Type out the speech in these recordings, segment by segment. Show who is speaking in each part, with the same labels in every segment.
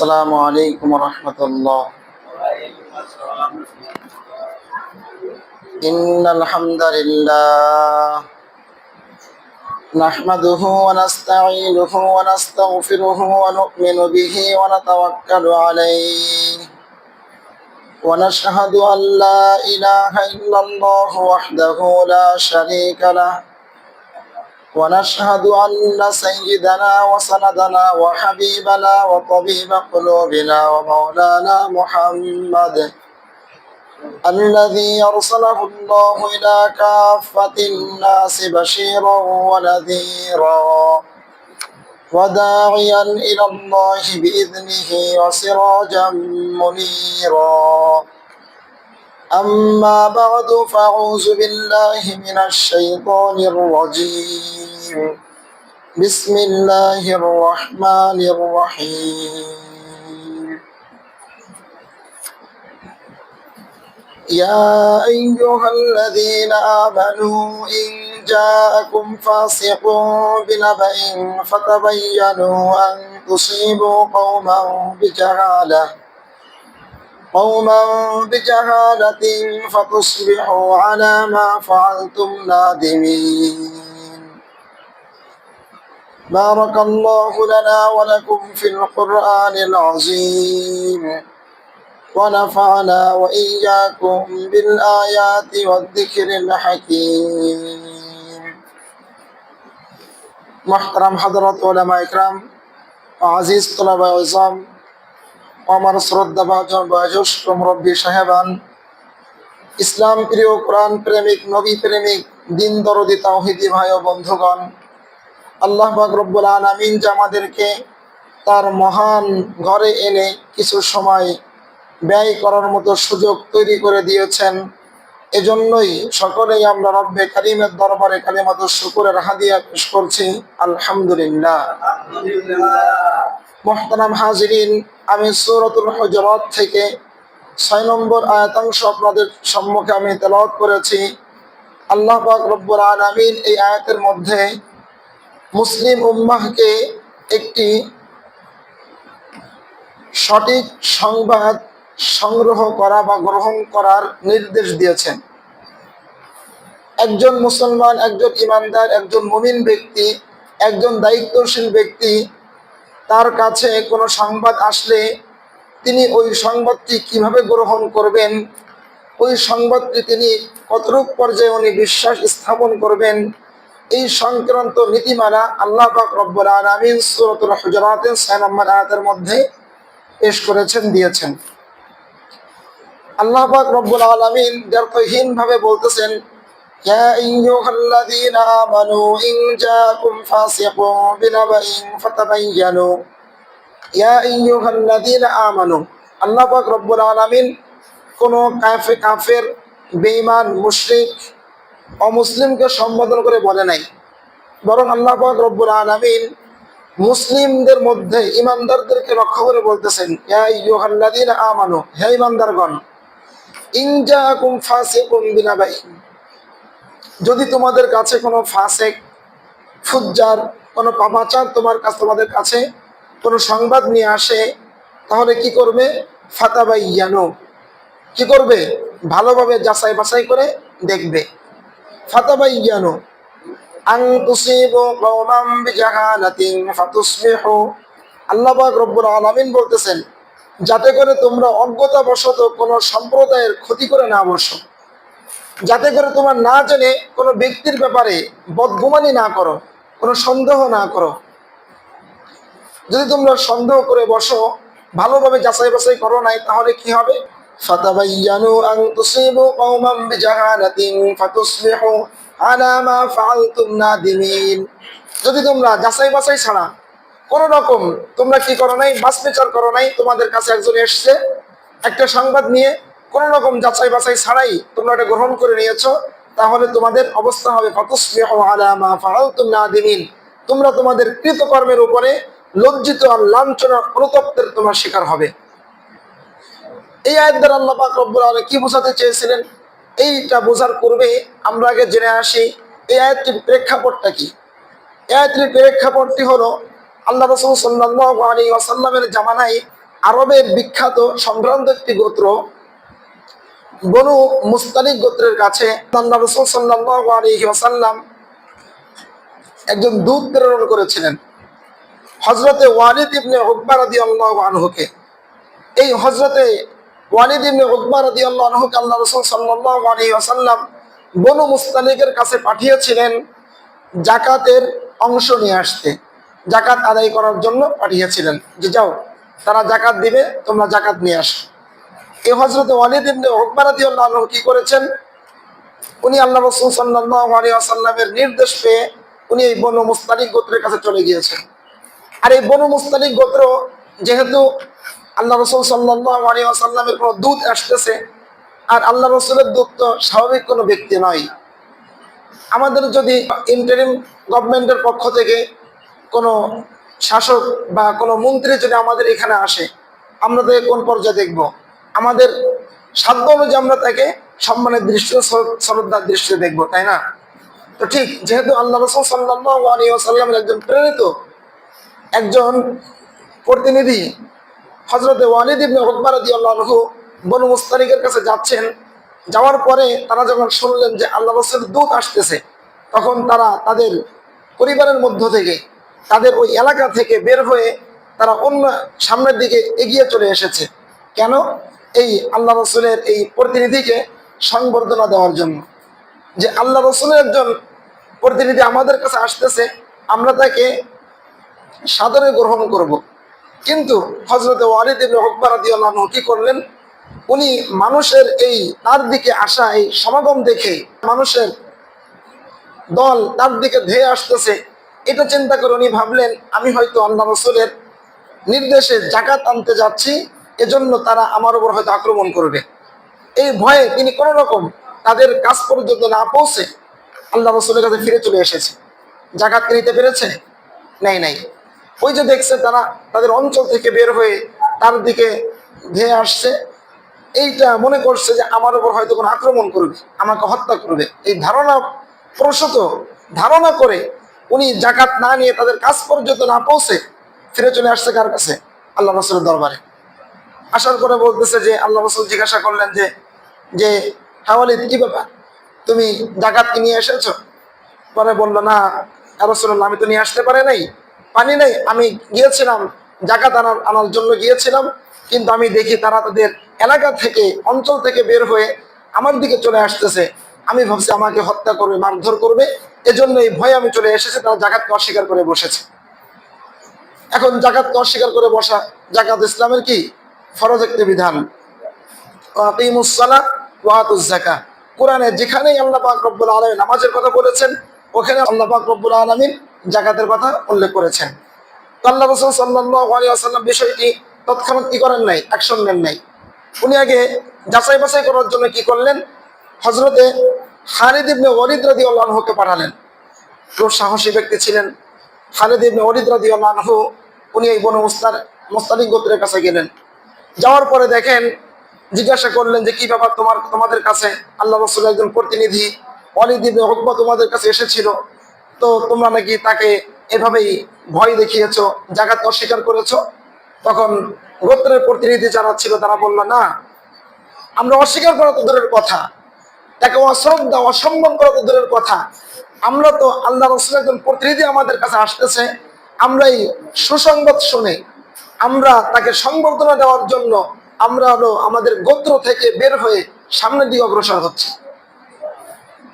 Speaker 1: السلام عليكم ورحمة الله. إن الحمد لله. نحمده ونستعينه ونستغفره ونؤمن به ونتوكل عليه. ونشهد أن لا إله إلا الله وحده لا شريك له. ونشهد أن سيدنا وسندنا وحبيبنا وطبيب قلوبنا ومولانا محمد الذي أرسله الله إلى كافة الناس بشيرا ونذيرا وداعيا إلى الله بإذنه وسراجا منيرا أما بعد فأعوذ بالله من الشيطان الرجيم. بسم الله الرحمن الرحيم. يا أيها الذين آمنوا إن جاءكم فاسق بنبأ فتبينوا أن تصيبوا قوما بجهالة. قوما بجهالة فتصبحوا على ما فعلتم نادمين بارك الله لنا ولكم في القرآن العظيم ونفعنا وإياكم بالآيات والذكر الحكيم محترم حضرت علماء إكرام وعزيز طلبة عظام আমার শ্রদ্ধা ভাজন বয়োজ্যেষ্ঠ মুরব্বী সাহেবান, ইসলাম প্রিয় কোরআন প্রেমিক, নবী প্রেমিক, দিন দরদি তাওহিদি ভাই ও বন্ধুগণ, আল্লাহ পাক রব্বুল আলামিন যে আমাদেরকে তার মহান ঘরে এনে কিছু সময় ব্যয় করার মতো সুযোগ তৈরি করে দিয়েছেন, এজন্যই সকলেই আমরা রব্বে কারিমের দরবারে কালিমাত শুকুরের হাদিয়া পেশ করছি। আলহামদুলিল্লাহ। মোহতারাম হাজিরিন, আমি সূরাতুল হুজরাত থেকে ছয় নম্বর আয়াতাংশ আপনাদের সম্মুখে আমি তেলাওয়াত করেছি। আল্লাহ পাক রব্বুল আলামিন এই আয়াতের মধ্যে মুসলিম উম্মাহকে একটি সঠিক সংবাদ সংগ্রহ করা বা গ্রহণ করার নির্দেশ দিয়েছেন। একজন মুসলমান, একজন ইমানদার, একজন মুমিন ব্যক্তি, একজন দায়িত্বশীল ব্যক্তি তার কাছে কোনো সংবাদ আসলে তিনি ওই সংবাদটি কীভাবে গ্রহণ করবেন? ওই সংবাদটি তিনি কতটুক পর্যায়ে উনি বিশ্বাস স্থাপন করবেন? এই সংক্রান্ত নীতিমালা আল্লাহ পাক রব্বুল আলামিন সূরাতুল হুজুরাতের 6 নম্বর আয়াতের মধ্যে পেশ করেছেন, দিয়েছেন। আল্লাহ পাক রব্বুল আলামিন দ্ব্যর্থহীন ভাবে বলতেছেন يا أيها الذين آمنوا إن جاءكم فاسق بنبأ فتبينوا يا أيها الذين آمنوا আল্লাহ পাক রব্বুল আলামিন কোন কাফে কাফের বেঈমান মুশরিক অমুসলিমকে সম্বোধন করে বলে নাই বরং আল্লাহ পাক রব্বুল আলামিন মুসলিমদের মধ্যে ইমানদারদেরকে লক্ষ্য করে বলতেছেন ইয়া আইয়ুহাল্লাযীনা আমানু হে ইমানদারগণ ইন জাআকুম ফাসিকুম বিনাবাইন যদি তোমাদের কাছে কোনো ফাসেক, ফুজ্জার, কোনো পাপাচার তোমার কাছে, তোমাদের কাছে কোনো সংবাদ নিয়ে আসে, তাহলে কি করবে? ফাতাবাই ইয়ানো। কি করবে? ভালোভাবে যাচাই বাছাই করে দেখবে। ফাতাবাই ইয়ানো। বলতেছেন, যাতে করে তোমরা অজ্ঞতাবশত কোনো সম্প্রদায়ের ক্ষতি করে না বসো। যাতে করে তোমার না জেনে কোনো ব্যক্তির ব্যাপারে বদগুমানি না করো, কোনো সন্দেহ না করো। যদি তোমরা সন্দেহ করে বসো, ভালোভাবে যাচাই বাছাই করো নাই, তাহলে কি হবে? যদি তোমরা যাচাই বাছাই ছাড়া কোন রকম তোমরা কি করো নাই বাস করো নাই, তোমাদের কাছে একজন এসছে, একটা সংবাদ নিয়ে কোন রকম যাচাই বাছাই ছাড়াই তোমরা এটা গ্রহণ করে নিয়েছো, তাহলে তোমাদের অবস্থা হবে আলা তোমরা তোমাদের কৃতকর্মের উপরে লজ্জিত আর লাঞ্ছনা অনুতপ্তের তোমার শিকার হবে। এই আয়াত দ্বারা আল্লাহ পাক রব্বুল আলামিন কি বোঝাতে চেয়েছিলেন? এইটা বোঝার পূর্বে আমরা আগে জেনে আসি, এই আয়াতটির প্রেক্ষাপটটা কি? এই প্রেক্ষাপটটি হলো, আল্লাহ রসুল সাল্লাল্লাহু আলাইহি ওয়াসাল্লামের জামানায় আরবের বিখ্যাত সম্ভ্রান্ত একটি গোত্র বনু মুস্তালিক গোত্রের কাছে একজন দূত প্রেরণ করেছিলেন হজরতে ওয়ালিদ ইবনে উকবা রাদি আল্লাহ আনহুকে। এই হজরতে ওয়ালিদ ইবনে উকবা রাদি আল্লাহ আনহুকে আল্লাহ রসুল সাল্লাহ আলহি ওসাল্লাম বনু মুস্তালিকের কাছে পাঠিয়েছিলেন জাকাতের অংশ নিয়ে আসতে, জাকাত আদায় করার জন্য পাঠিয়েছিলেন। যে যাও, তারা জাকাত দিবে, তোমরা জাকাত নিয়ে আসো। এই হজরত আনহু কি করেছেন? উনি আল্লাহ রসুল ওয়াসাল্লামের নির্দেশ পেয়ে উনি এই বনু মুস্তালিক গোত্রের কাছে চলে গিয়েছেন। আর এই বনু মুস্তালিক গোত্র যেহেতু আল্লাহ রসুল আলাইহি ওয়াসাল্লামের কোনো দূত আসতেছে, আর আল্লাহ রসুলের দূত তো স্বাভাবিক কোনো ব্যক্তি নয়। আমাদের যদি ইন্টারিম গভর্নমেন্টের পক্ষ থেকে কোনো শাসক বা কোনো মন্ত্রী যদি আমাদের এখানে আসে, আমরা তাকে কোন পর্যায়ে দেখব? আমাদের সাধ্য অনুযায়ী আমরা তাকে সম্মানের দৃষ্টি শ্রদ্ধার দৃষ্টিতে দেখব, তাই না? তো ঠিক, যেহেতু আল্লাহ রসুল সাল্লামের একজন প্রেরিত, একজন প্রতিনিধি হজরত ওয়ালিদ বনু মুস্তারিকের কাছে যাচ্ছেন। যাওয়ার পরে তারা যখন শুনলেন যে আল্লাহ রসুল দূত আসতেছে, তখন তারা তাদের পরিবারের মধ্য থেকে, তাদের ওই এলাকা থেকে বের হয়ে তারা অন্য সামনের দিকে এগিয়ে চলে এসেছে। কেন? এই আল্লাহ রসুলের এই প্রতিনিধিকে সংবর্ধনা দেওয়ার জন্য। যে আল্লাহ রসুলের একজন প্রতিনিধি আমাদের কাছে আসতেছে, আমরা তাকে সাদরে গ্রহণ করব। কিন্তু হজরত ওয়ালিদ হকবার কি করলেন? উনি মানুষের এই তার দিকে আসা, এই সমাগম দেখে মানুষের দল তার দিকে ধেয়ে আসতেছে। এটা চিন্তা করে উনি ভাবলেন, আমি হয়তো আল্লাহ রসুলের নির্দেশে জাকাত আনতে যাচ্ছি এজন্য তারা আমার উপর হয়তো আক্রমণ করবে। এই ভয়ে তিনি কোনো রকম তাদের কাজ পর্যন্ত না পৌঁছে আল্লাহ রসুলের কাছে ফিরে চলে এসেছে। জাকাত নিতে পেরেছে? নেই, নাই। ওই যে দেখছে তারা তাদের অঞ্চল থেকে বের হয়ে তার দিকে ধেয়ে আসছে। এইটা মনে করছে যে আমার উপর হয়তো কোনো আক্রমণ করবে, আমাকে হত্যা করবে। এই ধারণা প্রসূত ধারণা করে উনি জাকাত না নিয়ে তাদের কাজ পর্যন্ত না পৌঁছে ফিরে চলে আসছে কার কাছে? আল্লাহ রসুলের দরবারে। আসার করে বলতেছে যে আল্লাহ রসুল জিজ্ঞাসা করলেন যে যে হাওয়ালিদ কি ব্যাপার? তুমি জাকাত কি নিয়ে এসেছ? পরে বলল, না রসুল্লাহ আমি তো নিয়ে আসতে পারে নাই পানি নেই। আমি গিয়েছিলাম, জাকাত আনার আনার জন্য গিয়েছিলাম, কিন্তু আমি দেখি তারা তাদের এলাকা থেকে, অঞ্চল থেকে বের হয়ে আমার দিকে চলে আসতেছে। আমি ভাবছি আমাকে হত্যা করবে, মারধর করবে এজন্য এই ভয়ে আমি চলে এসেছি, তারা জাকাতকে অস্বীকার করে বসেছে। এখন জাকাতকে অস্বীকার করে বসা, জাকাত ইসলামের কি? ফরজ একটি বিধান। ওয়াতুজাকা কোরআনে যেখানেই আল্লাহ পাক রব্বুল আলমী নামাজের কথা বলেছেন ওখানে আল্লাহ পাক রব্বুল আলমিন জাকাতের কথা উল্লেখ করেছেন। আল্লাহ রসুল আসাল্লাম বিষয়টি তৎক্ষণাৎ কি করেন নাই, অ্যাকশন নেন নাই। উনি আগে যাচাই বাছাই করার জন্য কি করলেন? হজরতে খালিদ ইবনে ওয়ালিদ রাদি আল্লাহকে পাঠালেন। খুব সাহসী ব্যক্তি ছিলেন। খালিদ ইবনে ওয়ালিদ রাদি আল্লাহ উনি এই বন মুস্তার, মোস্তালিক গোত্রের কাছে গেলেন। যাওয়ার পরে দেখেন, জিজ্ঞাসা করলেন যে, কি ব্যাপার তোমার, তোমাদের কাছে? আল্লাহ রসুল একজন প্রতিনিধি ইবনে হকবা তোমাদের কাছে এসেছিল। তো তোমরা নাকি তাকে এভাবেই ভয় দেখিয়েছ জাগাত অস্বীকার করেছ? তখন গোত্রের প্রতিনিধি যারা ছিল, তারা বলল, না, আমরা অস্বীকার করা তো দূরের কথা। তাকে অশ্রদ্ধা অসম্মান করা তো দূরের কথা। আমরা তো আল্লাহ রসুল একজন প্রতিনিধি আমাদের কাছে আসতেছে। আমরা এই সুসংবাদ শুনে আমরা তাকে সংবর্ধনা দেওয়ার জন্য আমরা হলো আমাদের গোত্র থেকে বের হয়ে সামনের দিকে অগ্রসর হচ্ছে।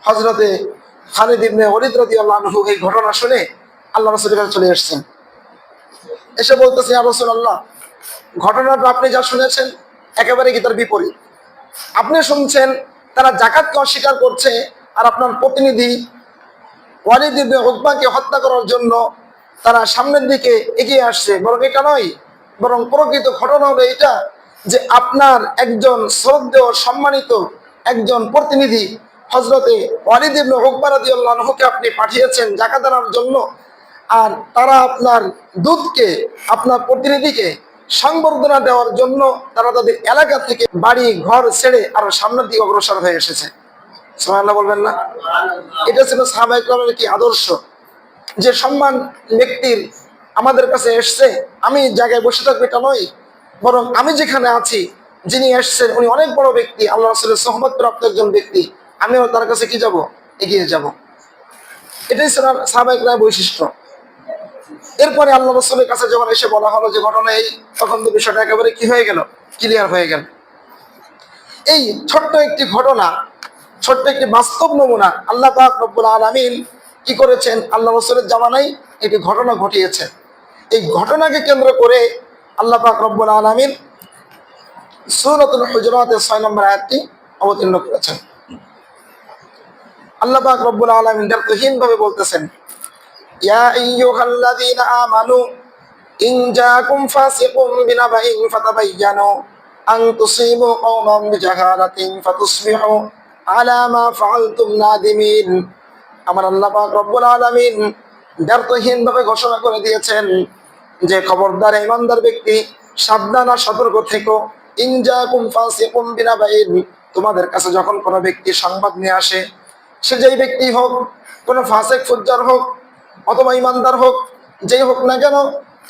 Speaker 1: হজরতে খালিদ ইবনে ওলিদ আনহু এই ঘটনা শুনে আল্লাহ রসুলের কাছে চলে এসেছেন। এসে বলতেছে, ইয়া রাসূলুল্লাহ, ঘটনাটা আপনি যা শুনেছেন একেবারে কি তার বিপরীত? আপনি শুনছেন তারা জাকাতকে অস্বীকার করছে আর আপনার প্রতিনিধি ওয়ালিদ ইবনে উকবাকে হত্যা করার জন্য তারা সামনের দিকে এগিয়ে আসছে। বরং এটা নয় বরং প্রকৃত ঘটনা হলো এটা যে আপনার একজন শ্রদ্ধেয় সম্মানিত একজন প্রতিনিধি হজরতে ওয়ালিদ ইবনে রাদিয়াল্লাহুকে আপনি পাঠিয়েছেন জাকাত আনার জন্য। আর তারা আপনার দুধকে আপনার প্রতিনিধিকে সংবর্ধনা দেওয়ার জন্য তারা তাদের এলাকা থেকে বাড়ি, ঘর ছেড়ে আরও সামনের দিকে অগ্রসর হয়ে এসেছে। সোহাল্লাহ বলবেন না? এটা ছিল সাহাবাহিকের কি আদর্শ। যে সম্মান ব্যক্তির আমাদের কাছে এসছে, আমি জায়গায় বসে থাকব এটা নয়, বরং আমি যেখানে আছি, যিনি এসছেন, উনি অনেক বড় ব্যক্তি আল্লাহ রসুলের সহমত প্রাপ্ত একজন ব্যক্তি, আমিও তার কাছে কি যাব? এগিয়ে যাব। এটাই সাহাবাহিক বৈশিষ্ট্য। এরপরে আল্লাহ রসুলের কাছে যখন এসে বলা হলো যে ঘটনা এই, তখন তো বিষয়টা একেবারে কি হয়ে গেল? ক্লিয়ার হয়ে গেল। এই ছোট্ট একটি ঘটনা, ছোট্ট একটি বাস্তব নমুনা আল্লাহ পাক রব্বুল আলমিন কি করেছেন? আল্লাহ রসুলের জামানায় একটি ঘটনা ঘটিয়েছেন। এই ঘটনাকে কেন্দ্র করে আল্লাহ পাক রব্বুল আলমিন সুরতুল হুজরাতের ছয় নম্বর আয়াতটি অবতীর্ণ করেছেন। আল্লাহ পাক রব্বুল আলমিন দ্বারতহীন ভাবে বলতেছেন আমার আল্লাহ রব্বুল আলামিন ব্যর্থহীন ভাবে ঘোষণা করে দিয়েছেন যে খবরদার, ইমানদার ব্যক্তি, সাবধান আর সতর্ক থেকো। ইনজাকুম ফাসিকুম বিনাবাইন। তোমাদের কাছে যখন কোনো ব্যক্তি সংবাদ নিয়ে আসে, সে যেই ব্যক্তি হোক, কোনো ফাসেক, ফুজ্জার হোক, অথবা ইমানদার হোক, যেই হোক না কেন,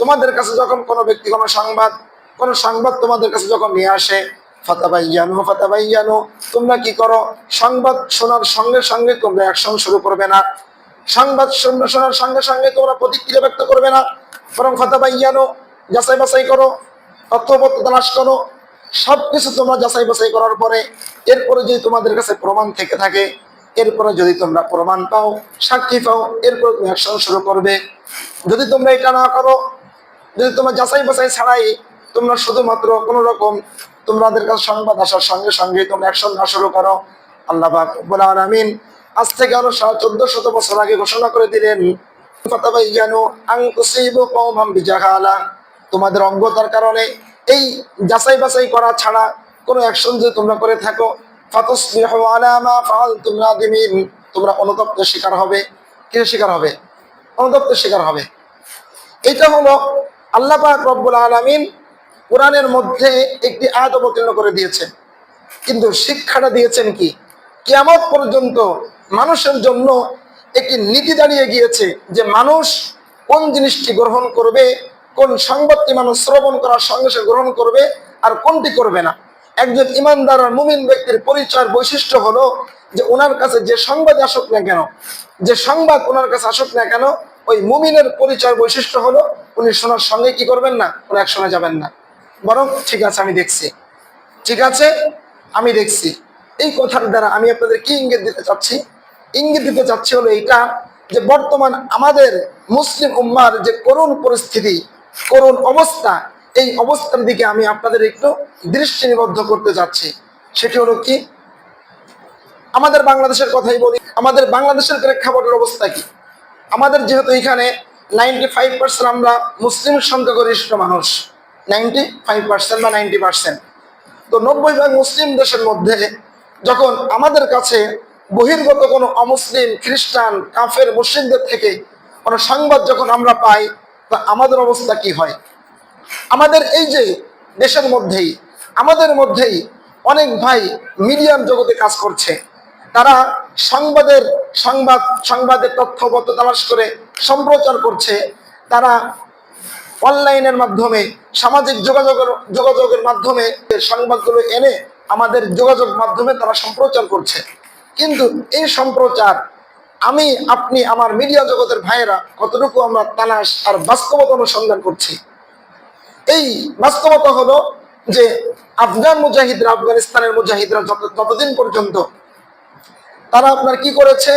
Speaker 1: তোমাদের কাছে যখন কোনো ব্যক্তি কোনো সংবাদ কোনো সংবাদ তোমাদের কাছে যখন নিয়ে আসে, ফাতাবাইয়ানো ফাতাবাইয়ানো, তোমরা কি করো? সংবাদ শোনার সঙ্গে সঙ্গে তোমরা অ্যাকশন শুরু করবে না। সংবাদ শোনা- শোনার সঙ্গে সঙ্গে তোমরা প্রতিক্রিয়া ব্যক্ত করবে না। বরং ফাতাবাইয়ানো যাচাই বাছাই করো তথ্যপত্র তালাশ করো। সবকিছু তোমরা যাচাই বাছাই করার পরে, এরপরে যদি তোমাদের কাছে প্রমাণ থেকে থাকে, এরপরে যদি তোমরা প্রমাণ পাও, সাক্ষী পাও, এরপরে তুমি অ্যাকশন শুরু করবে। যদি তোমরা এটা না করো, যদি তোমরা যাচাই বাছাই ছাড়াই তোমরা শুধুমাত্র কোনো রকম তোমাদের কাছে সংবাদ আসার সঙ্গে সঙ্গে তোমরা অ্যাকশন না শুরু করো, আল্লাহ আলামিন আজ থেকে আরও চোদ্দ শত বছর আগে ঘোষণা করে দিলেন তোমাদের অজ্ঞতার কারণে এই যাচাই বাছাই করা ছাড়া কোনো অ্যাকশন যদি তোমরা করে থাকো তোমরা অনুতপ্ত শিকার হবে। কিসের শিকার হবে? অনুতপ্তের শিকার হবে। এটা হলো আল্লাহ রব্বুল আলামিন কোরআনের মধ্যে একটি আয়াত অবতীর্ণ করে দিয়েছেন। কিন্তু শিক্ষাটা দিয়েছেন কি? কেমন পর্যন্ত মানুষের জন্য একটি নীতি দাঁড়িয়ে গিয়েছে যে মানুষ কোন জিনিসটি গ্রহণ করবে, কোন সংবাদটি মানুষ শ্রবণ করার সঙ্গে সঙ্গে গ্রহণ করবে আর কোনটি করবে না। একজন ইমানদার আর মুমিন ব্যক্তির পরিচয়ের বৈশিষ্ট্য হলো যে ওনার কাছে যে সংবাদ আসুক না কেন, যে সংবাদ ওনার কাছে আসুক না কেন, ওই মুমিনের পরিচয় বৈশিষ্ট্য হলো উনি শোনার সঙ্গে কি করবেন না উনি এক শোনা যাবেন না। বরং ঠিক আছে, আমি দেখছি। ঠিক আছে, আমি দেখছি। এই কথার দ্বারা আমি আপনাদের কি ইঙ্গিত দিতে চাচ্ছি? ইঙ্গিত দিতে চাচ্ছি হলো এইটা যে বর্তমান আমাদের মুসলিম উম্মার যে করুণ পরিস্থিতি, করুণ অবস্থা, এই অবস্থার দিকে আমি আপনাদের একটু দৃষ্টি নিবদ্ধ করতে চাচ্ছি। সেটি হলো কি? আমাদের বাংলাদেশের কথাই বলি, আমাদের বাংলাদেশের প্রেক্ষাপটের অবস্থা কি? আমাদের যেহেতু এখানে নাইনটি ফাইভ পার্সেন্ট আমরা মুসলিম সংখ্যাগরিষ্ঠ মানুষ নাইনটি ফাইভ পার্সেন্ট বা নাইনটি পার্সেন্ট তো নব্বই ভাগ মুসলিম দেশের মধ্যে যখন আমাদের কাছে বহির্গত কোনো অমুসলিম, খ্রিস্টান, কাফের, মুসলিমদের থেকে কোনো সংবাদ যখন আমরা পাই, তা আমাদের অবস্থা কি হয়? আমাদের এই যে দেশের মধ্যেই, আমাদের মধ্যেই অনেক ভাই মিডিয়াম জগতে কাজ করছে। তারা সংবাদের সংবাদ, সংবাদের তথ্যপত্র তালাশ করে সম্প্রচার করছে। তারা অনলাইনের মাধ্যমে, সামাজিক যোগাযোগের যোগাযোগের মাধ্যমে সংবাদগুলো এনে আমাদের যোগাযোগ মাধ্যমে তারা সম্প্রচার করছে। কিন্তু এই সম্প্রচার, আমি, আপনি, আমার মিডিয়া জগতের ভাইয়েরা কতটুকু আমরা তালাশ আর বাস্তবতা অনুসন্ধান করছি? এই বাস্তবতা হলো যে আফগান মুজাহিদরা, আফগানিস্তানের মুজাহিদরা ততদিন পর্যন্ত তারা আপনার কি করেছে?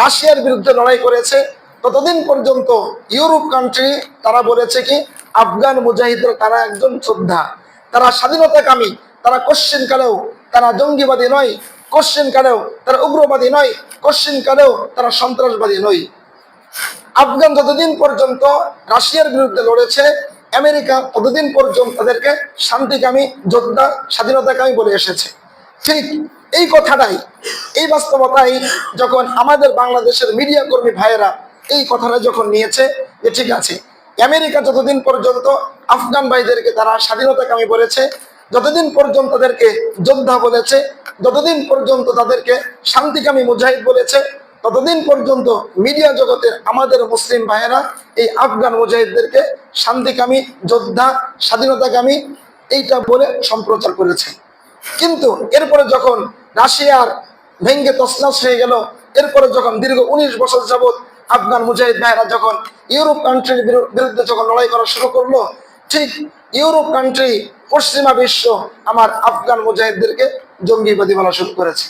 Speaker 1: রাশিয়ার বিরুদ্ধে লড়াই করেছে। ততদিন পর্যন্ত ইউরোপ কান্ট্রি তারা বলেছে কি, আফগান মুজাহিদরা তারা একজন শ্রদ্ধা। তারা স্বাধীনতাকামী, তারা কোশ্চিন কালেও তারা জঙ্গিবাদী নয়। কোশ্চিন কালেও তারা উগ্রবাদী নয়। কোশ্চিন কালেও তারা সন্ত্রাসবাদী নয়। আফগান যতদিন পর্যন্ত রাশিয়ার বিরুদ্ধে লড়েছে, আমেরিকা ততদিন পর্যন্ত তাদেরকে শান্তিকামী, যোদ্ধা, স্বাধীনতাকামী বলে এসেছে। ঠিক এই কথাটাই, এই বাস্তবতাই যখন আমাদের বাংলাদেশের মিডিয়া কর্মী ভাইয়েরা এই কথাটা যখন নিয়েছে যে ঠিক আছে, আমেরিকা যতদিন পর্যন্ত আফগান ভাইদেরকে তারা স্বাধীনতাকামী বলেছে যতদিন পর্যন্ত তাদেরকে যোদ্ধা বলেছে, যতদিন পর্যন্ত তাদেরকে শান্তিকামী মুজাহিদ বলেছে, ততদিন পর্যন্ত মিডিয়া জগতের আমাদের মুসলিম ভাইয়েরা এই আফগান মুজাহিদদেরকে শান্তিকামী, যোদ্ধা, স্বাধীনতাকামী এইটা বলে সম্প্রচার করেছে। কিন্তু এরপরে যখন রাশিয়ার ভেঙ্গে তসনাস হয়ে গেল, এরপরে যখন দীর্ঘ উনিশ বছর যাবৎ আফগান মুজাহিদ ভাইরা যখন ইউরোপ কান্ট্রির বিরু- বিরুদ্ধে যখন লড়াই করা শুরু করল ঠিক ইউরোপ কান্ট্রি পশ্চিমা বিশ্ব আমার আফগান মুজাহিদদেরকে জঙ্গিবাদী বলা শুরু করেছে।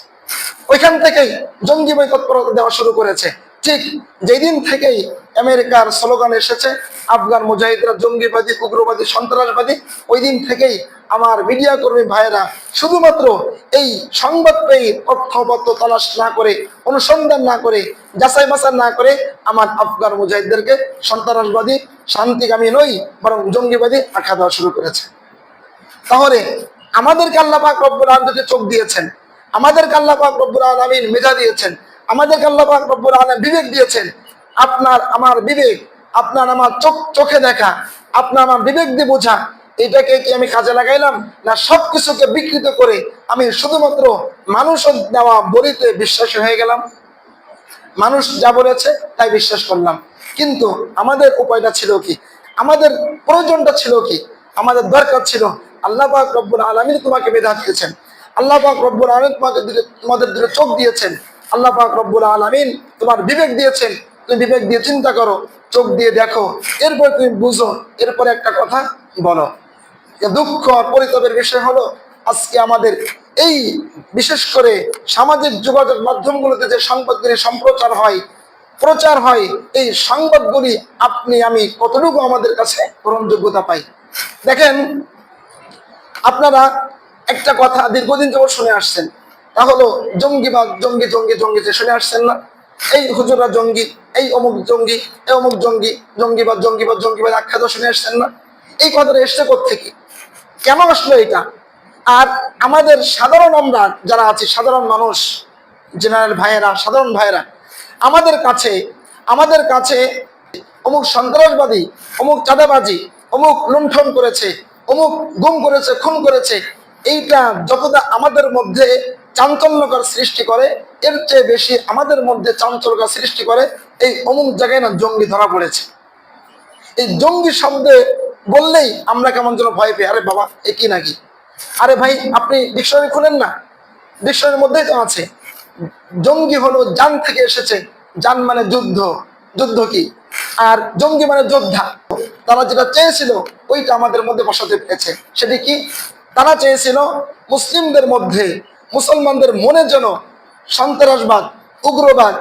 Speaker 1: ওইখান থেকেই জঙ্গিবাদী তৎপরতা দেওয়া শুরু করেছে। ঠিক যেদিন থেকেই আমেরিকার স্লোগান এসেছে, আফগান মুজাহিদরা জঙ্গিবাদী, উগ্রবাদী, সন্ত্রাসবাদী ওই দিন থেকেই আমার মিডিয়া কর্মী ভাইয়েরা শুধুমাত্র এই সংবাদ পেয়ে তথ্যপত্র তালাশ না করে, অনুসন্ধান না করে, যাচাই বাছাই না করে আমার আফগান মুজাহিদদেরকে সন্ত্রাসবাদী শান্তিকামী নই, বরং জঙ্গিবাদী আখ্যা দেওয়া শুরু করেছে। তাহলে আমাদেরকে আল্লাহ পাক রব্বুল আলমকে চোখ দিয়েছেন আমাদেরকে আল্লাহ পাক রব্বুল আলমিন মেধা দিয়েছেন আমাদেরকে আল্লাহ রব্বুল আলম বিবেক দিয়েছেন। আপনার আমার বিবেক, আপনার আমার চোখ চোখে দেখা, আপনার আমার বিবেক দিয়ে বোঝা, এটাকে কি আমি কাজে লাগাইলাম? না, সবকিছুকে বিকৃত করে আমি শুধুমাত্র মানুষ দেওয়া বলিতে বিশ্বাসী হয়ে গেলাম। মানুষ যা বলেছে, তাই বিশ্বাস করলাম। কিন্তু আমাদের উপায়টা ছিল কি? আমাদের প্রয়োজনটা ছিল কি? আমাদের দরকার ছিল, আল্লাহ পাক রব্বুল আলমিন তোমাকে মেধা দিয়েছেন। আল্লাহ পাক রব্বুল আলমিন তোমাকে তোমাদের দিলে চোখ দিয়েছেন। আল্লাহ পাক রব্বুল আলমিন তোমার বিবেক দিয়েছেন। তুমি বিবেক দিয়ে চিন্তা করো, চোখ দিয়ে দেখো। এরপর তুমি বুঝো, এরপরে একটা কথা বলো। দুঃখ পরিতাপের বিষয় হলো, আজকে আমাদের এই বিশেষ করে সামাজিক যোগাযোগ মাধ্যমগুলোতে যে সংবাদগুলি সম্প্রচার হয়, প্রচার হয়, এই সংবাদগুলি আপনি, আমি কতটুকু আমাদের কাছে গ্রহণযোগ্যতা পাই? দেখেন, আপনারা একটা কথা দীর্ঘদিন যাবত শুনে আসছেন। তা হলো জঙ্গিবাদ জঙ্গি জঙ্গি জঙ্গি যে শুনে আসছেন না, এই হুজুরা জঙ্গি, এই অমুক জঙ্গি, এই অমুক জঙ্গি জঙ্গিবাদ জঙ্গিবাদ জঙ্গিবাদ আখ্যাত শুনে আসছেন না। এই কথাটা এসছে থেকে কেন আসলো এটা? আর আমাদের সাধারণ আমরা যারা আছি, সাধারণ মানুষ জেনারেল ভাইয়েরা, সাধারণ ভাইয়েরা, আমাদের কাছে আমাদের কাছে অমুক সন্ত্রাসবাদী, অমুক চাঁদাবাজি, অমুক লুণ্ঠন করেছে, অমুক গুম করেছে, খুন করেছে, এইটা যতটা আমাদের মধ্যে চাঞ্চল্যকর সৃষ্টি করে, এর চেয়ে বেশি আমাদের মধ্যে চাঞ্চল্যকর সৃষ্টি করে এই অমুক জায়গায় না জঙ্গি ধরা পড়েছে। এই জঙ্গি শব্দে বললেই আমরা কেমন যেন ভয় পাই আরে বাবা, এ কি নাকি? আরে ভাই, আপনি ডিকশনারি খুলেন না? ডিকশনারির মধ্যেই তো আছে। জঙ্গি হলো যান থেকে এসেছে। যান মানে যুদ্ধ। যুদ্ধ কি? আর জঙ্গি মানে যোদ্ধা। তারা যেটা চেয়েছিল, ওইটা আমাদের মধ্যে বসাতে পেরেছে। সেটি কি? তারা চেয়েছিল মুসলিমদের মধ্যে মুসলমানদের মনে যেন সন্ত্রাসবাদ, উগ্রবাদ,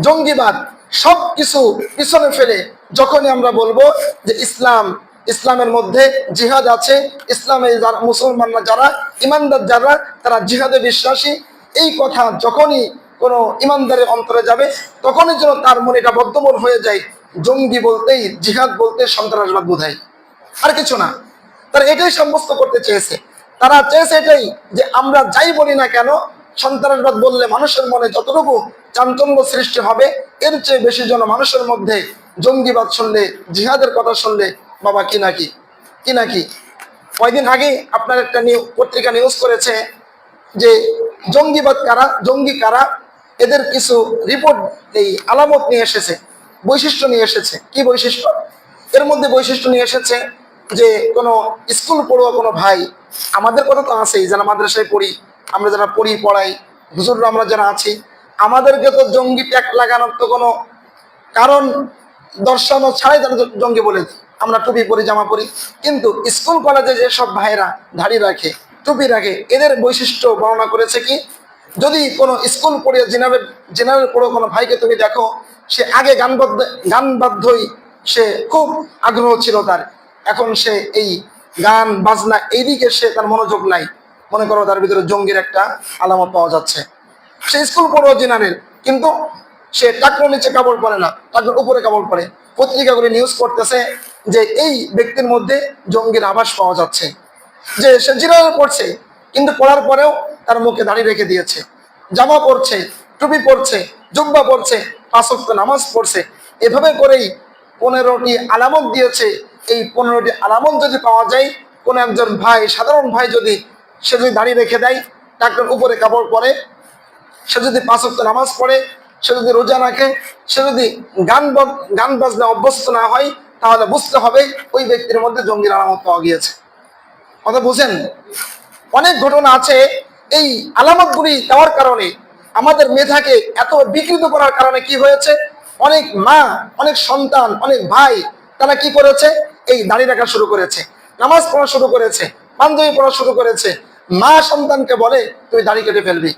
Speaker 1: জঙ্গিবাদ সব কিছু পিছনে ফেলে যখনই আমরা বলব যে ইসলাম, ইসলামের মধ্যে জিহাদ আছে, ইসলামে যারা মুসলমানরা যারা, ইমানদার যারা, তারা জিহাদে বিশ্বাসী। এই কথা যখনই কোনো ইমানদারের অন্তরে যাবে, তখনই যেন তার মনে এটা বদ্ধমূল হয়ে যায়। জঙ্গি বলতেই, জিহাদ বলতে সন্ত্রাসবাদ বোঝায়। আর কিছু না। তারা এটাই সাব্যস্ত করতে চেয়েছে। তারা চেয়েছে এটাই যে আমরা যাই বলি না কেন সন্ত্রাসবাদ বললে মানুষের মনে যতটুকু চাঞ্চল্য সৃষ্টি হবে, এর চেয়ে বেশি যেন মানুষের মধ্যে জঙ্গিবাদ শুনলে, জিহাদের কথা শুনলে, বাবা কি নাকি? কি নাকি? কয়দিন আগে আপনার একটা পত্রিকা নিউজ করেছে যে জঙ্গিবাদ কারা, জঙ্গি কারা, এদের কিছু রিপোর্ট এই আলামত নিয়ে এসেছে, বৈশিষ্ট্য নিয়ে এসেছে। কি বৈশিষ্ট্য? এর মধ্যে বৈশিষ্ট্য নিয়ে এসেছে যে কোনো স্কুল পড়ুয়া কোনো ভাই আমাদের কথা তো আছেই যারা মাদ্রাসায় পড়ি, আমরা যারা পড়ি, পড়াই, হুজুররা আমরা যারা আছি, আমাদেরকে তো জঙ্গি ট্যাগ লাগানোর তো কোনো কারণ দর্শানো ছাড়াই তারা জঙ্গি বলে আমরা টুপি পরি, জামা পরি, কিন্তু স্কুল, কলেজে যেসব ভাইরা দাড়ি রাখে, টুপি রাখে, এদের বৈশিষ্ট্য বর্ণনা করেছে কি, যদি কোনো স্কুল পড়ে জেনারেল জেনারেল পড়ো, কোনো ভাইকে তুমি দেখো, সে আগে গানবদ্ধ গান বাধ্যই, সে খুব আগ্রহ ছিল তার। এখন সে এই গান, বাজনা এইদিকে সে তার মনোযোগ নাই। মনে করো তার ভিতরে জঙ্গির একটা আলামত পাওয়া যাচ্ছে। সে স্কুল পড়ো জেনারেল কিন্তু সে টাকনোর নিচে কাপড় পরে না টাকনোর উপরে কাপড় পরে। পত্রিকাগুলি নিউজ করতেছে যে এই ব্যক্তির মধ্যে জঙ্গির আভাস পাওয়া যাচ্ছে। যে সে জিনারেল পড়ছে, কিন্তু পড়ার পরেও তার মুখে দাঁড়িয়ে রেখে দিয়েছে। জামা পরছে, টুপি পরছে, জুব্বা পরছে পাঁচক্ত নামাজ পড়ছে। এভাবে করেই পনেরোটি আলামত দিয়েছে এই পনেরোটি আলামত যদি পাওয়া যায়, কোনো একজন ভাই, সাধারণ ভাই যদি সে যদি দাঁড়িয়ে রেখে দেয় টাকনোর উপরে কাপড় পরে, সে যদি পাঁচ ওয়াক্ত নামাজ পড়ে, সে যদি রোজা রাখে, সে যদি গান গান বাজনা অভ্যস্ত না হয়, তাহলে বুঝতে হবে ওই ব্যক্তির মধ্যে জঙ্গির আলামত পাওয়া গিয়েছে। কথা বুঝেন? অনেক ঘটনা আছে, এই আলামতগুলি দেওয়ার কারণে আমাদের মেধাকে এত বিকৃত করার কারণে কি হয়েছে? অনেক মা, অনেক সন্তান, অনেক ভাই, তারা কি করেছে? এই দাঁড়িয়ে রাখা শুরু করেছে, নামাজ পড়া শুরু করেছে, পাঞ্জাবি পড়া শুরু করেছে। মা সন্তানকে বলে, তুই দাড়ি কেটে ফেলবি,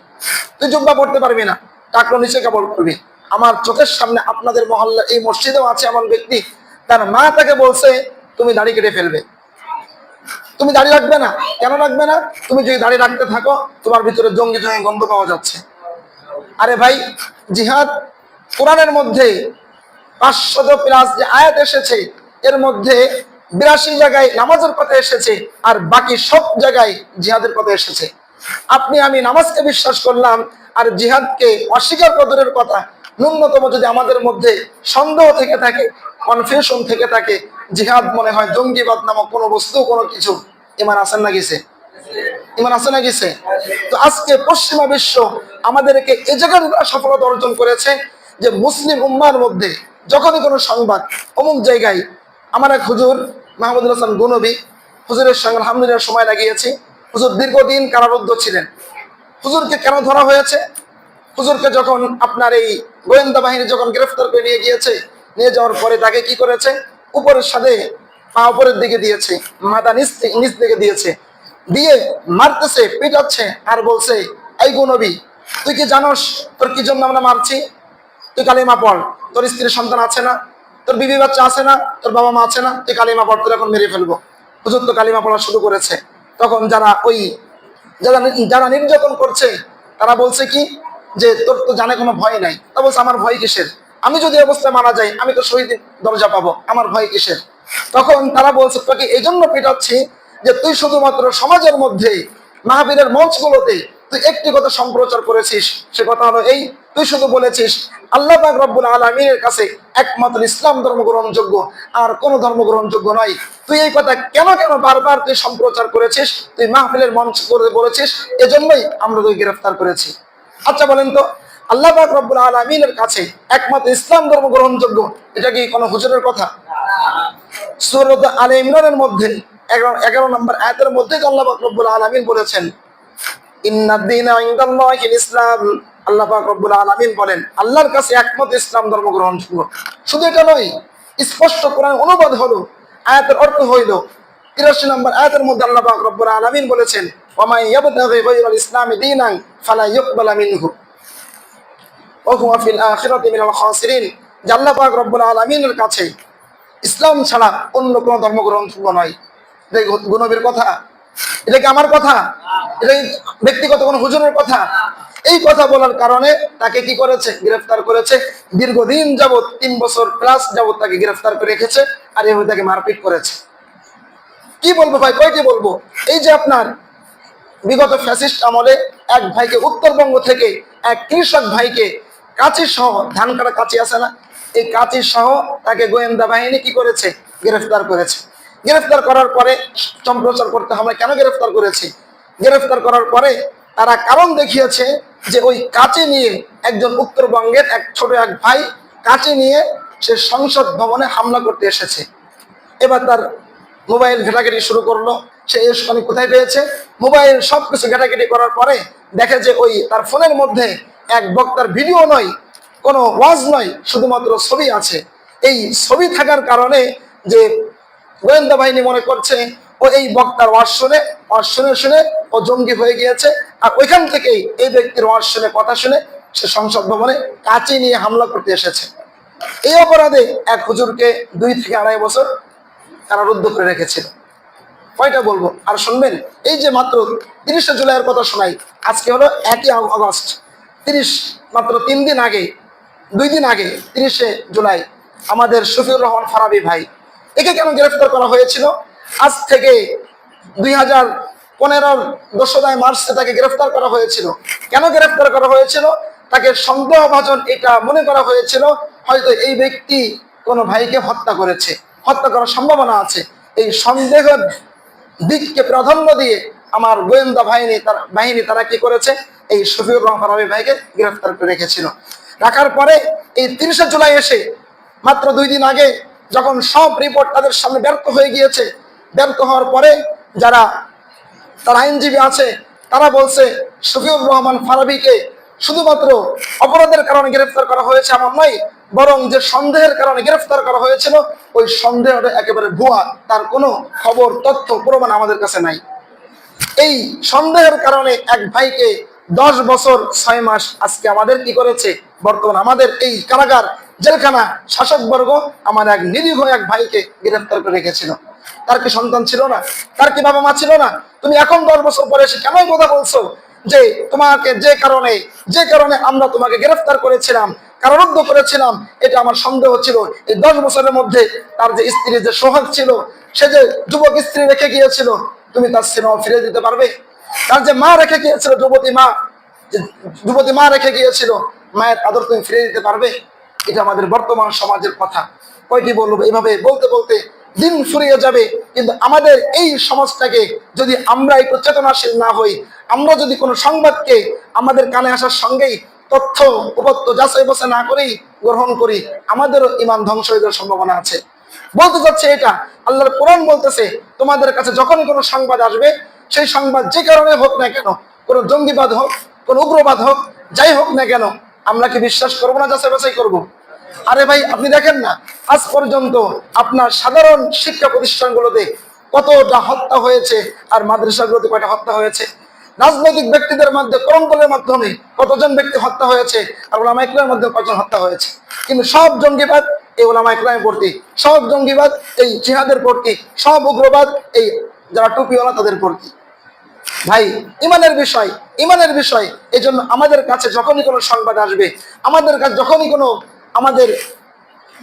Speaker 1: তুই জুব্বা পড়তে পারবি না টাকলো নিচে কাপড় করবি আমার চোখের সামনে আপনাদের মহল্লা, এই মসজিদেও আছে এমন ব্যক্তি, তার মা তাকে বলছে, তুমি দাড়ি কেটে ফেলবে। তুমি দাড়ি রাখবে না, কেন রাখবে না? তুমি যদি দাড়ি রাখতে থাকো, তোমার ভিতরে জঙ্গি জঙ্গি গন্ধ পাওয়া যাচ্ছে। আরে ভাই, জিহাদ, কোরআনের মধ্যে পাঁচশত প্লাস যে আয়াত এসেছে এর মধ্যে বিরাশি জায়গায় নামাজের কথা এসেছে আর বাকি সব জায়গায় জিহাদের কথা এসেছে। আপনি, আমি নামাজকে বিশ্বাস করলাম আর জিহাদকে অস্বীকার কদরের কথা ন্যূনতম যদি আমাদের মধ্যে সন্দেহ থেকে থাকে কনফিউশন থেকে থাকে, জিহাদ মনে হয় জঙ্গিবাদ নামক কোনো বস্তু, কোনো কিছু ইমান আসেন না গেছে? ইমান আছে না গেছে? তো আজকে পশ্চিমা বিশ্ব আমাদেরকে এ জায়গার সফলতা অর্জন করেছে যে মুসলিম উম্মার মধ্যে যখনই কোনো সংবাদ অমুক জায়গায় আমার এক হুজুর মাহমুদুল হাসান গুনবী, হুজুরের সঙ্গে আলহামদুলিল্লাহ সময় লাগিয়েছি। হুজুর দীর্ঘদিন কারারুদ্ধ ছিলেন। হুজুরকে কেন ধরা হয়েছে? হুজুরকে যখন আপনার এই গোয়েন্দা বাহিনী যখন গ্রেফতার করে নিয়ে গিয়েছে, নিয়ে যাওয়ার পরে তাকে কি করেছে? উপরের সাথে পা উপরের দিকে দিয়েছে, মাথা নিচ নিচ দিকে দিয়েছে। দিয়ে মারতেছে, পিটাচ্ছে আর বলছে, এই গুনবী, তুই কি জানোস তোর কি জন্য আমরা মারছি? তুই কালিমা পড়, তোর স্ত্রীর সন্তান আছে না? তোর বিবি বাচ্চা আছে না, তোর বাবা মা আছে না, তুই কালিমা পড়, তোর এখন মেরে ফেলব। হুজুর তো কালিমা পড়া শুরু করেছে। তখন যারা ওই, যারা যারা নির্যাতন করছে, তারা বলছে কি, যে তোর তো জানে কোনো ভয় নাই। তা বলছে, আমার ভয় কিসের? আমি যদি অবস্থায় মারা যাই, আমি তো শহীদ দরজা পাবো। আমার ভয় কিসের? তখন তারা বলছে, তোকে এই জন্য পেটাচ্ছি যে তুই শুধুমাত্র সমাজের মধ্যে মাহাবীরের মঞ্চগুলোতে তুই একটি কথা সম্প্রচার করেছিস। সে কথা হলো এই তুই শুধু বলেছিস, আল্লাহ রব্বুল আলমীর কাছে একমাত্র ইসলাম ধর্ম গ্রহণযোগ্য, আর কোন ধর্ম গ্রহণযোগ্য নয়। তুই এই কথা কেন কেন বারবার তুই সম্প্রচার করেছিস? তুই মাহফিলের মঞ্চ করে বলেছিস, এজন্যই আমরা তুই গ্রেফতার করেছি। আচ্ছা বলেন তো, আল্লাহ রব্বুল আলমিনের কাছে একমাত্র ইসলাম ধর্ম গ্রহণযোগ্য, এটা কি কোনো হুজুরের কথা? সুরত আলে ইমরানের মধ্যে, এগারো এগারো নম্বর আয়াতের মধ্যে আল্লাহ রব্বুল আলমিন বলেছেন ইসলাম আল্লাহ আলামিন বলেন, আল্লাহর কাছে একমত ইসলাম ধর্ম গ্রহণযোগ্য শুধু এটা নয়, স্পষ্ট অনুবাদ হলো, আয়াতের অর্থ হইল, তিরাশি নম্বর আয়াতের মধ্যে আল্লাহ আলামিন বলেছেন ইসলামি ছাড়া অন্য কোনো ধর্ম গ্রহণযোগ্য নয়। গুণবীর কথা? এটা কি আমার কথা? এটা ব্যক্তিগত কোনো হুজুরের কথা? এই কথা বলার কারণে তাকে কি করেছে? গ্রেফতার করেছে। দীর্ঘদিন যাবত তিন বছর প্লাস যাবত তাকে গ্রেফতার করে রেখেছে আর এভাবে তাকে মারপিট করেছে। কি বলব ভাই? কয়টি বলব? এই যে আপনার বিগত ফ্যাসিস্ট আমলে এক ভাইকে উত্তরবঙ্গ থেকে এক কৃষক ভাইকে কাঁচি সহ, ধান কাটা কাঁচি আছে না? এই কাঁচি সহ তাকে গোয়েন্দা বাহিনী কি করেছে? গ্রেফতার করেছে। গ্রেফতার করার পরে সম্প্রচার করতে আমরা কেন গ্রেফতার করেছি? গ্রেফতার করার পরে তারা কারণ দেখিয়েছে যে ওই কাঁচি নিয়ে একজন উত্তরবঙ্গের এক ছোট এক ভাই কাঁচি নিয়ে সে সংসদ ভবনে হামলা করতে এসেছে। এবার তার মোবাইল ঘেটাঘেটি শুরু করল। সে উস্কানি কোথায় পেয়েছে? মোবাইল সব কিছু ঘেটাঘেটি করার পরে দেখে যে ওই তার ফোনের মধ্যে এক বক্তার ভিডিও নয়, কোনো ওয়াজ নয়, শুধুমাত্র ছবি আছে। এই ছবি থাকার কারণে যে গোয়েন্দা বাহিনী মনে করছে, ও এই বক্তার ওয়াজ শুনে ওয়াজ শুনে শুনে ও জঙ্গি হয়ে গিয়েছে। আর ওইখান থেকেই এই ব্যক্তির ওয়াজ কথা শুনে সে সংসদ ভবনে কাঁচি নিয়ে হামলা করতে এসেছে। এই অপরাধে এক হুজুরকে দুই থেকে আড়াই বছর কারারুদ্ধ করে রেখেছিল। কয়টা বলব? আর শুনবেন, এই যে মাত্র তিরিশে জুলাইয়ের কথা শোনাই, আজকে হলো একই আগ- আগস্ট। তিরিশ, মাত্র তিন দিন আগে, দুই দিন আগে, তিরিশে জুলাই, আমাদের শফিউর রহমান ফারাবি ভাই, একে কেন গ্রেফতার করা হয়েছিল? আজ থেকে দুই হাজার পনেরোর দোসরাই মার্চে তাকে গ্রেফতার করা হয়েছিল। কেন গ্রেফতার করা হয়েছিল? তাকে সন্দেহভাজন এটা মনে করা হয়েছিল, হয়তো এই ব্যক্তি কোনো ভাইকে হত্যা করেছে। হত্যা করার সম্ভাবনা আছে। এই সন্দেহ দিককে প্রাধান্য দিয়ে আমার গোয়েন্দা বাহিনী তারা বাহিনী তারা কি করেছে? এই শফিউর রহমান ফারাবি ভাইকে গ্রেফতার করে রেখেছিল। রাখার পরে এই তিরিশে জুলাই এসে মাত্র দুই দিন আগে যখন সব রিপোর্ট তাদের সামনে ব্যর্থ হয়ে গিয়েছে, ব্যর্থ হওয়ার পরে যারা তার আইনজীবী আছে, তারা বলছে শফিউর রহমান ফারাবিকে শুধুমাত্র অপরাধের কারণে গ্রেফতার করা হয়েছে এমন নয়, বরং যে সন্দেহের কারণে গ্রেফতার করা হয়েছিল, ওই সন্দেহটা একেবারে ভুয়া, তার কোনো খবর, তথ্য, প্রমাণ আমাদের কাছে নাই। এই সন্দেহের কারণে এক ভাইকে দশ বছর ছয় মাস আজকে আমাদের কি করেছে? বর্তমান আমাদের এই কারাগার, জেলখানা শাসক বর্গ আমার এক নিরীহ এক ভাইকে গ্রেফতার করে রেখেছিল। তার কি সন্তান ছিল না? তার কি বাবা মা ছিল না? তুমি এখন দশ বছর পরে এসে কেন কথা বলছো? যে তোমাকে যে কারণে যে কারণে আমরা তোমাকে গ্রেফতার করেছিলাম, কারারুদ্ধ করেছিলাম, এটা আমার সন্দেহ ছিল। এই দশ বছরের মধ্যে তার যে স্ত্রী যে সোহাগ ছিল, সে যে যুবক স্ত্রী রেখে গিয়েছিল, তুমি তার সিনেমা ফিরে দিতে পারবে? তার যে মা রেখে গিয়েছিল, যুবতী মা যুবতী মা রেখে গিয়েছিল, মায়ের আদর তুমি ফিরে দিতে পারবে? এটা আমাদের বর্তমান সমাজের কথা। কয়টি বলব? এইভাবে বলতে বলতে দিন ফুরিয়ে যাবে। কিন্তু আমাদের এই সমাজটাকে যদি আমরা একটু চেতনাশীল না হই, আমরা যদি কোনো সংবাদকে আমাদের কানে আসার সঙ্গেই তথ্য উপত্য যাচাই বাছাই না করেই গ্রহণ করি, আমাদেরও ইমান ধ্বংস হয়ে যাওয়ার সম্ভাবনা আছে। বলতে যাচ্ছে এটা, আল্লাহর কোরআন বলতেছে, তোমাদের কাছে যখনই কোনো সংবাদ আসবে, সেই সংবাদ যে কারণে হোক না কেন, কোনো জঙ্গিবাদ হোক, কোনো উগ্রবাদ হোক, যাই হোক না কেন, আমরা কি বিশ্বাস করব না যাচাই বাছাই করব? আরে ভাই, আপনি দেখেন না, আজ পর্যন্ত আপনার সাধারণ শিক্ষা প্রতিষ্ঠানগুলোতে কতটা হত্যা হয়েছে আর মাদ্রাসাগুলোতে কয়টা হত্যা হয়েছে? রাজনৈতিক ব্যক্তিদের মধ্যে করঙ্কলের মাধ্যমে কতজন ব্যক্তি হত্যা হয়েছে আর ওলামা ইকরামের মধ্যে কতজন হত্যা হয়েছে? কিন্তু সব জঙ্গিবাদ এই ওলামা ইকরামে পড়তি সব জঙ্গিবাদ এই জিহাদের পড়তি সব উগ্রবাদ এই যারা টুপিওয়ালা তাদের পড়তি ভাই, ইমানের বিষয় ইমানের বিষয় এই জন্য আমাদের কাছে যখনই কোনো সংবাদ আসবে, আমাদের কাছে যখনই কোনো আমাদের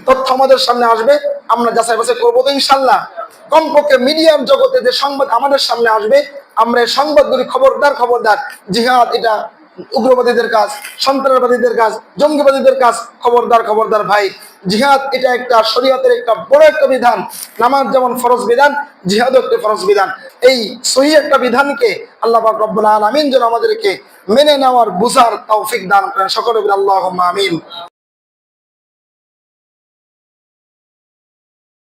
Speaker 1: তথ্য আমাদের সামনে আসবে, আমরা যাচাই বাছাই করব তো ইনশাল্লাহ। কমপক্ষে মিডিয়াম জগতে যে সংবাদ আমাদের সামনে আসবে, আমরা এই সংবাদগুলি খবরদার খবরদার, জিহাদ এটা উগ্রবাদীদের কাজ, সন্ত্রাসবাদীদের কাজ, জঙ্গিবাদীদের কাজ, খবরদার খবরদার ভাই। জিহাদ এটা একটা শরীয়তের একটা বড় একটা বিধান। নামাজ যেমন ফরজ বিধান, জিহাদও একটা ফরজ বিধান। এই সহি একটা বিধানকে আল্লাহ রব্বুল আলামিন যেন আমাদেরকে মেনে নেওয়ার বুঝার তৌফিক দান করেন। সকলে আল্লাহ আমিন।